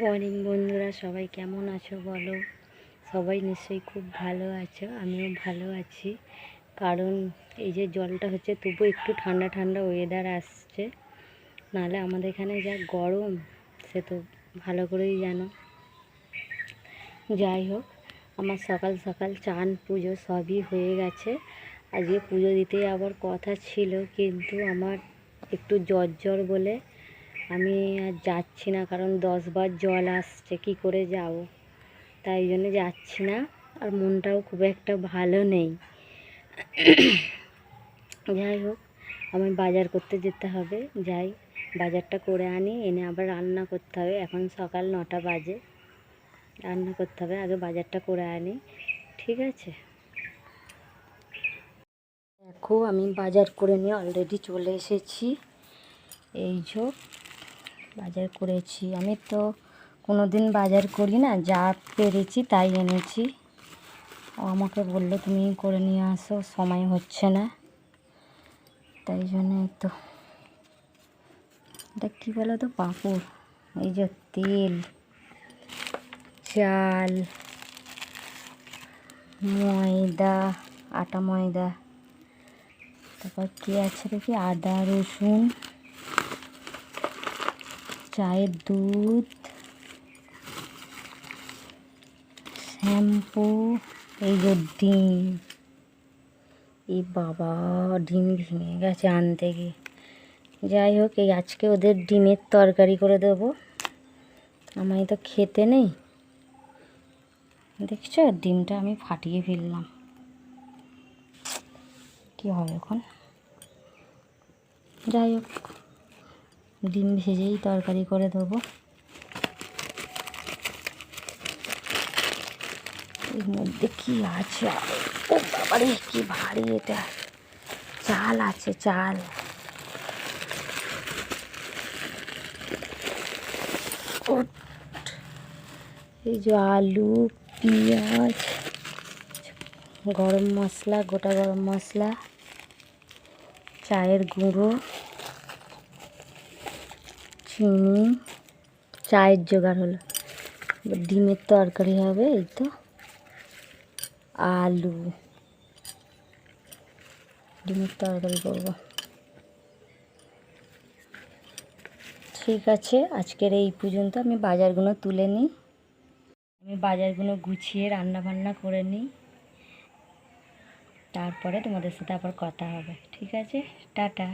Morning বন্ধুরা, সবাই কেমন আছো বলো? সবাই নিশ্চয়ই খুব ভালো আছো, আমিও ভালো আছি। কারণ এই যে জলটা হচ্ছে, তবু একটু ঠান্ডা ঠান্ডা ওয়েদার আসছে। নাহলে আমাদের এখানে যা গরম, সে তো ভালো করেই জানো। যাই হোক, আমার সকাল সকাল চান পুজো সবই হয়ে গেছে। আজকে পুজো দিতে আবার কথা ছিল, কিন্তু আমার একটু জ্বর জ্বর বলে আমি আর যাচ্ছি না, কারণ দশবার জল আসছে, কি করে যাব? তাই জন্য যাচ্ছি না, আর মনটাও খুব একটা ভালো নেই। যাই হোক আমার বাজার করতে যেতে হবে, যাই, বাজারটা করে আনি, এনে আবার রান্না করতে হবে। এখন সকাল নটা বাজে, রান্না করতে হবে, আগে বাজারটা করে আনি, ঠিক আছে? দেখো, আমি বাজার করে নিয়ে অলরেডি চলে এসেছি। এই যে বাজার করেছি। আমি তো কোনো দিন বাজার করি না, যা পেরেছি তাই এনেছি। ও আমাকে বলল, তুমি করে নিয়ে আসো, সময় হচ্ছে না। তাই জন্য তো এটা কী বলো তো পাঁপড়। এই যে তেল, চাল, ময়দা, আটা ময়দা। তারপর কী আছে দেখি? আদা, রসুন। চায়ের দুধ, শ্যাম্পু, এই যে ডিম। এই বাবা, ডিম ভেঙে গেছে আনতে গিয়ে। যাই হোক, এই আজকে ওদের ডিমের তরকারি করে দেবো। আমায় তো খেতে নেই। দেখছ, ডিমটা আমি ফাটিয়ে ফেললাম। কী হবে এখন? যাই হোক। ডিম ভেজেই তরকারি করে দেবো। এর মধ্যে কি আছে? ও বাবারে, কি ভারী এটা। চাল আছে, চাল। এই যে আলু, পেঁয়াজ, গরম মশলা, গোটা গরম মশলা, চায়ের গুঁড়ো। চিনি চায়ের জোগাড় হলো। ডিমের তরকারি হবে এই তো। আলু। ডিমের তরকারি করব। ঠিক আছে, আজকের এই পর্যন্ত আমি বাজারগুলো তুলে নিই। আমি বাজারগুলো গুছিয়ে রান্না বান্না করে নিই। তারপরে তোমাদের সাথে আবার কথা হবে। ঠিক আছে, টাটা।